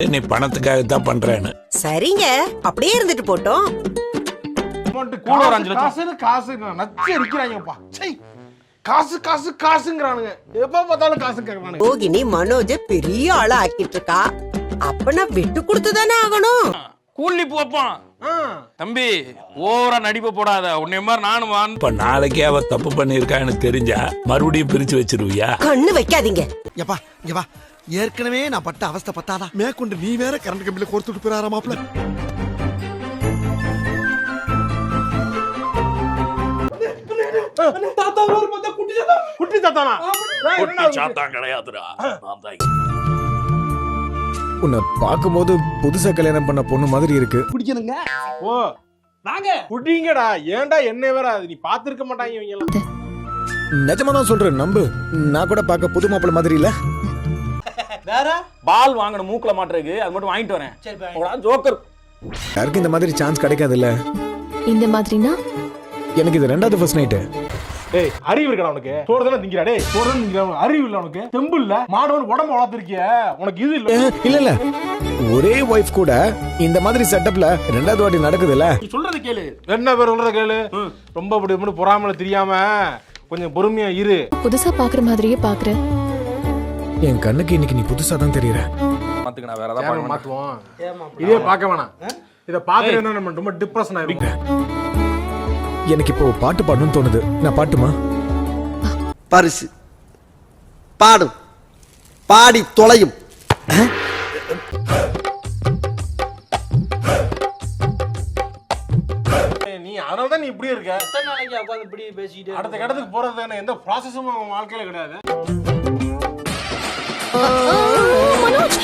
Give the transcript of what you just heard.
நீ பணத்துக்காக தான் பண்றேன்னு. சரிங்க. அப்படியே இருந்துட்டு போட்டோம். கூட ஒரு அஞ்சு லட்சம். காசுன்னு காசு நச்சு அடிக்கிறாங்கப்பா. சை காசு காசு காசுங்கிறானுங்க. எப்ப பார்த்தாலும் காசு கேட்கறானுங்க ரோகிணி மனோஜ பெரிய ஆளா ஆக்கிட்டு இருக்கா அப்ப நான் விட்டு கொடுத்து தானே ஆகணும் கூலி போப்பான் தம்பி ஓவரா நடிப்பு போடாத. உன்னை மாதிரி நானும் வான் இப்ப நாளைக்கே அவ தப்பு பண்ணிருக்கான்னு தெரிஞ்சா மறுபடியும் பிரிச்சு வச்சிருவியா? கண்ணு வைக்காதீங்க. எப்பா இங்க வா. ஏற்கனவே நான் பட்ட அவஸ்தை பத்தாதா? மேற்கொண்டு நீ வேற கரண்ட் கம்பியில கோர்த்துட்டு போறாரா மாப்ள குட்டி தாத்தானா? சாத்தான் கிடையாதுடா. நான் தான் உன்னை பார்க்கும்போது புதுசா கல்யாணம் பண்ண பொண்ணு மாதிரி இருக்கு. பிடிக்கணுங்க. ஓ நாங்க. குட்டிங்கடா. ஏன்டா என்ன வேற நீ பாத்துருக்க மாட்டாங்க இவங்க எல்லாம் நிஜமா தான் சொல்றேன் நம்பு. நான் கூட பார்க்க புது மாப்பிள்ள மாதிரி இல்ல. பால் வாங்கணும் மூக்குல மாட்டுறதுக்கு அது மட்டும் வாங்கிட்டு வரேன். உடா ஜோக்கர். யாருக்கும் இந்த மாதிரி சான்ஸ் கிடைக்காதுல்ல? இந்த மாதிரினா? எனக்கு இது ரெண்டாவது ஃபர்ஸ்ட் நைட்டு டேய் அறிவு இருக்கடா உனக்கு. சோறு தானே திங்கிறா டேய் சோறு தானே திங்கிறா. அறிவு இல்ல உனக்கு. தெம்பு இல்ல. மாடவன் உடம்பு வளர்த்துருக்கிய. உனக்கு இது இல்ல. இல்ல இல்ல. ஒரே ஒய்ஃப் கூட இந்த மாதிரி செட்டப்ல ரெண்டாவது வாட்டி நடக்குதுல்ல? நீ சொல்றது கேளு. என்ன பேர் சொல்ற கேளு? ரொம்ப இப்படி பொறாமல தெரியாம கொஞ்சம் பொறுமையா இரு. புதுசா பாக்குற மாதிரியே பாக்குற. என் கண்ணுக்கு இன்னைக்கு நீ புதுசா தான் தெரியற. மாத்துக்கு நான் வேற ஏதாவது. மாத்துவோம். இதே பார்க்க வேணாம். இத பார்த்து என்ன நம்ம ரொம்ப டிப்ரெஷன் ஆயிருக்கும் எனக்கு இப்போ பாட்டு பாடணும்னு தோணுது. நான் பாட்டுமா? பரிசு. பாடும். பாடி தொலையும். நீ அதனால தான் நீ இப்படி இருக்க. நாளைக்கு உட்காந்து இப்படி பேசிட்டு அடுத்த கட்டத்துக்கு போறது எந்த ப்ராசஸும் அவன் வாழ்க்கையில கிடையாது. மனோஜ்